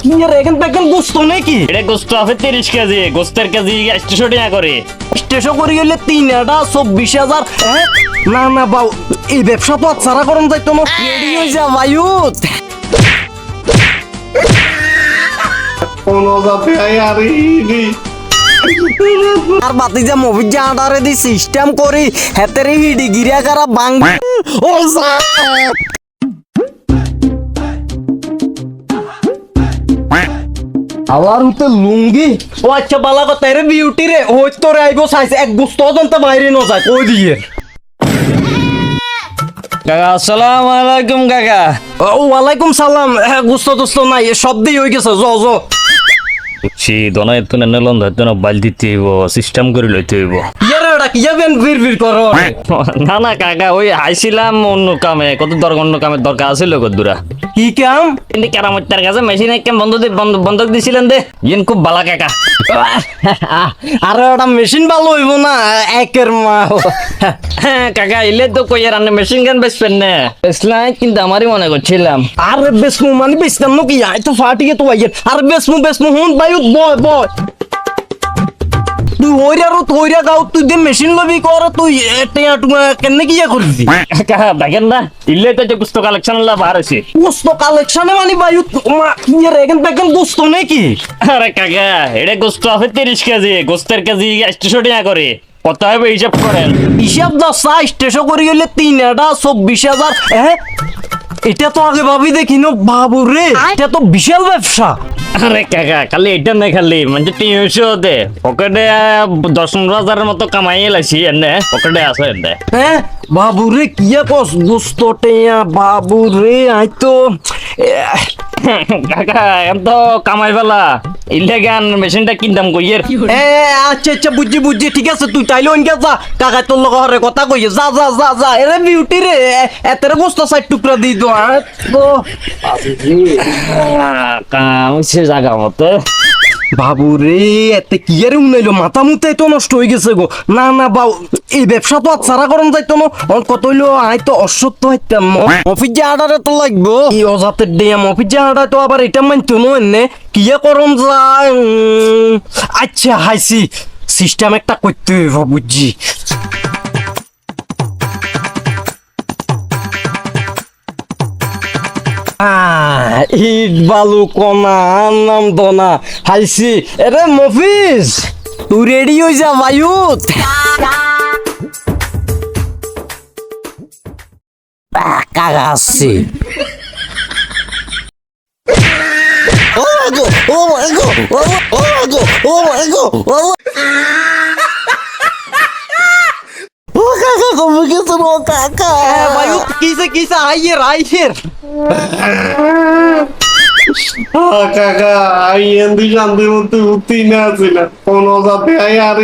কি আর এখান থেকে গোস্ত নাকি? এটা গোস্ত আছে তিরিশ কেজি গোস্তের কেজি একশো টাকা করে। স্টেশন করে গেলে তিন হাজার চব্বিশ হাজার হ্যাঁ? না না বাউ এই ব্যবসা তো যাইতো না। রেডি হয়ে যা বায়ুত আর আর বাতি যা মুভির যা আডারে দি সিস্টেম করি হেতেরে হিডি গিরিয়া কারা বাং ও আবার উতে লুঙ্গি। ও আচ্ছা বালা কথা রে বিউটি রে। ওই তো রে আইবো সাইছে এক গুস্ত তো বাইরে ন যায়। কই দিয়ে। কাকা আসসালামু আলাইকুম কাকা। ও, ওয়ালাইকুম সালাম। হ্যাঁ গুস্ত দুস্ত নাই সব দিয়ে হয়ে গেছে। জ জ। বুঝছি দনায় তো নেলন ধরতে বাল দিতে হইব সিস্টেম করে লইতে হইব। না না কাকা ওই আইছিলাম অন্য কামে কত দরকার অন্য কামের দরকার আছিল কদ্দুরা কি কাম? কিন্তু কেরামতার কাছে মেশিন একদম বন্ধ বন্ধক দিছিলেন দে ইন খুব বালা কাকা। আর ওটা মেশিন ভালো হইব না একের হ্যাঁ কাকা ইলে তো কই আর মেশিন গান বেচবেন না। বেচলাই কিন্তু আমারই মনে করছিলাম। আর বেসমু মানে বেচতাম না কি আই তো ফাটিয়ে তো আইয়ের আর বেসমু বেসমু হুন বায়ু বয় বয়। তুই ওইরা রো তোইরা গাও তুই দে মেশিন লবি কর তুই টেয়া টুয়া কেনে কি কাকা দেখেন না ইলে তো যে পুস্তক কালেকশন লা বার হইছে। গোস্ত কালেকশনে মানে বায়ু মা কি রে এখান থেকে গোস্ত নাকি? আরে কাকা এটা গোস্ত আছে তিরিশ কেজি গোস্তের কেজি একশো টাকা করে। কত হবে হিসাব করেন? হিসাব করে গেলে তিন হাজার চব্বিশ হাজার। হ্যাঁ এটা তো আগে ভাবি দেখি নো বাবু রে এটা তো বিশাল ব্যবসা। আরে কাকা খালি এটা নাই খালি মানে তিনশো দে। পকেটে দশ পনেরো হাজারের মতো কামাই লাইছি এনে পকেটে আছে এনে। হ্যাঁ বাবু রে কি কস দোস্ত বাবু রে আই তো এহ, কাকা এম তো কামাই ফেলা ইলে গান মেশিনটা কিনতাম কইয়ের এ আচ্ছা আচ্ছা বুঝছি বুঝছি ঠিক আছে তুই তাইলে অনকে যা কাকা তোর লগে হরে কথা কইয়ে যা যা যা যা এরে বিউটি রে এতেরে গোস্ত সাইড টুকরা দি তো তো কাম সে জাগা মতো। বাবু রে এতে কি আরে উনাইলো মাথা মুতে তো নষ্ট হয়ে গেছে গো। না না বাবু এই ব্যবসা তো ছাড়া করন যাইতো না। কত হইল? আই তো অসত্য হইতাম অফিস যে আডারে তো লাগবো। এই অজাতের ডিএম অফিস যে আডারে তো আবার এটা মানতো না কি করন যায়? আচ্ছা হাইছি সিস্টেম একটা করতে হইব বুঝছি। আহ, ইট, বালু, কণা নাম, দনা। হাইছি এরে মফিজ, তুই রেডি হয়ে যা, বায়ুত। কাগা আসছি ও মাই গো, ও মাই গো, ও মাই গো, ও মাই গো, ও ও কাকা গেছে, ও কাকা। বায়ু, কিসে কিসে? আইয়ের আইয়ের কাকা আই এন্দি শান্তি মতো উঠি না ছিল কোনো যাতে আই আর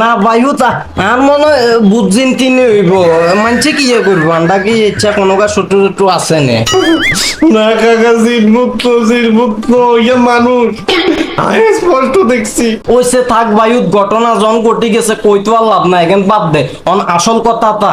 না বায়ু তা আর মনে হয় বুঝিন তিনি হইব। মানছে কি ইয়ে করব আন্ডা কি ইচ্ছা কোনো কাজ ছোট ছোট আছে নে। না কাকা জিন মুক্ত জিন মুক্ত ইয়ে মানুষ। আমি স্পষ্ট দেখছি। ওইসে থাক বায়ুত ঘটনা জন কটি গেছে কইতো আর লাভ নাই এখন বাদ দে। অন আসল কথা তা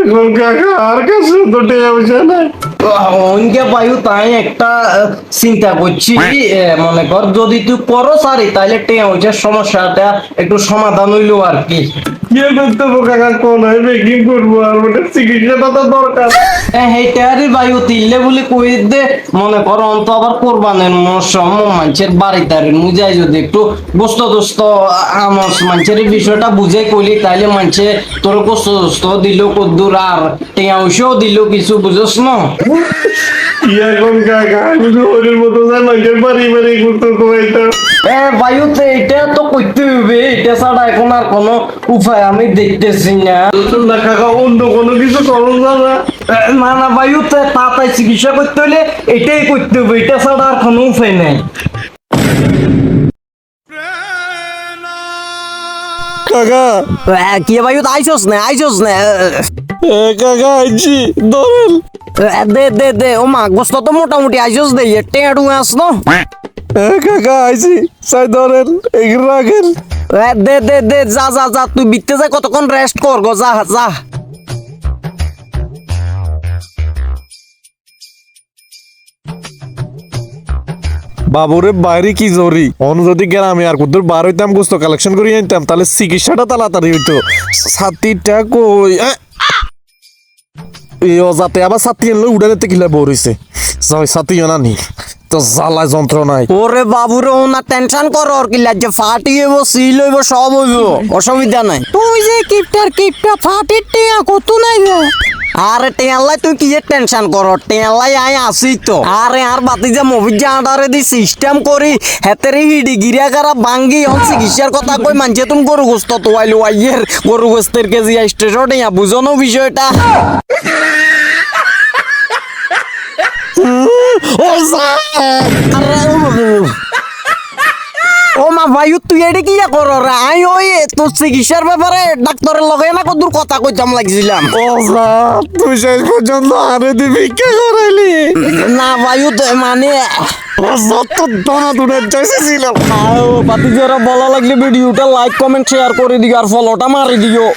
এখন কাকা আর কাছে তো টেয়া পয়সা নাই অনকে বায়ু তাই একটা চিন্তা করছি। মনে কর যদি তুই করো সারি তাহলে টেয়া হইছে সমস্যাটা একটু সমাধান হইল আর কি। কি করতে কাকা কোন হইবে কি করব আর ওটা চিকিৎসাটা তো দরকার। হেটারি বায়ু তিললে বলে কই দে। মনে করো অন্ত আবার কোরবানের মৌসুম মানুষের বাড়িতে আর মুজাই যদি একটু গোস্ত দোস্ত আমার মানুষের বিষয়টা বুঝে কইলি তাইলে মানুষে তোর গোস্ত দোস্ত দিল কদ্দুর আর টেয়া হইসেও দিল কিছু বুঝছ না? এখন কাকা আমি তো ওদের মতো মানুষের বাড়ি বাড়ি ঘুরতে কমাইতাম এ বায়ুতে এটা তো করতে হবে এটা ছাড়া এখন আর কোনো উপায় আমি দেখতেছি না। না কাকা অন্য কোনো কিছু করুন না না না বায়ুতে তাড়াতাড়ি চিকিৎসা করতে হলে এটাই করতে হবে এটা ছাড়া আর কোনো উপায় নেই। কাকা। কি ভাই আইসস না আইসস না। কাকা আইছি ধরেন। দে দে দে ও মা গোস্ত তো মোটামুটি আইসস দে টেঁড়ু আস তো এ কাকা আইছি সাই ধরেন এগুলো রাখেন। দে দে দে যা যা যা তুই বিতে যা কতক্ষণ রেস্ট কর গো যা যা। বাবুরে বাইরে কি জরি অন যদি গ্রামে আর কুদুর বার হইতাম গোস্ত কালেকশন করে আনতাম তাহলে চিকিৎসাটা তাড়াতাড়ি হইতো। ছাতিটা কই? এ! এই অজাতে আবার ছাতি এনলো উড়ানেতে কিলা বরিছে যাই ছাতিও নানি তো জ্বালায় যন্ত্রণায়। ওরে বাবুরে ও না টেনশন কর আর কি লাগছে? ফাটি হইব সিল হইব সব হইব। অসুবিধা নাই। তুই যে কিপটার কিপটা ফাটি টিয়া কত নাই আরে টেয়ালাই তুই কি টেনশন কর? টেয়ালাই আই আসি তো। আরে আর বাতি যে মুভির যে দি সিস্টেম করি হেতেরে হিডি গিরিয়া কারা বাঙ্গি হন চিকিৎসার কথা কই মানছে তুমি গরু গোস্ত তো আইলো আইয়ের গরু গোস্তের কেজি স্টেশন ইয়া বুঝো না বিষয়টা। মা ভাই তুই এটা কি কর আই ওই তোর চিকিৎসার ব্যাপারে ডাক্তারের লগে না কত কথা কইতাম লাগছিলাম। ও তুই শেষ পর্যন্ত আরে দিবি কে করাইলি? না ভাই মানে বলা লাগলে ভিডিওটা লাইক কমেন্ট শেয়ার করে দিও আর ফলোটা মারি দিও।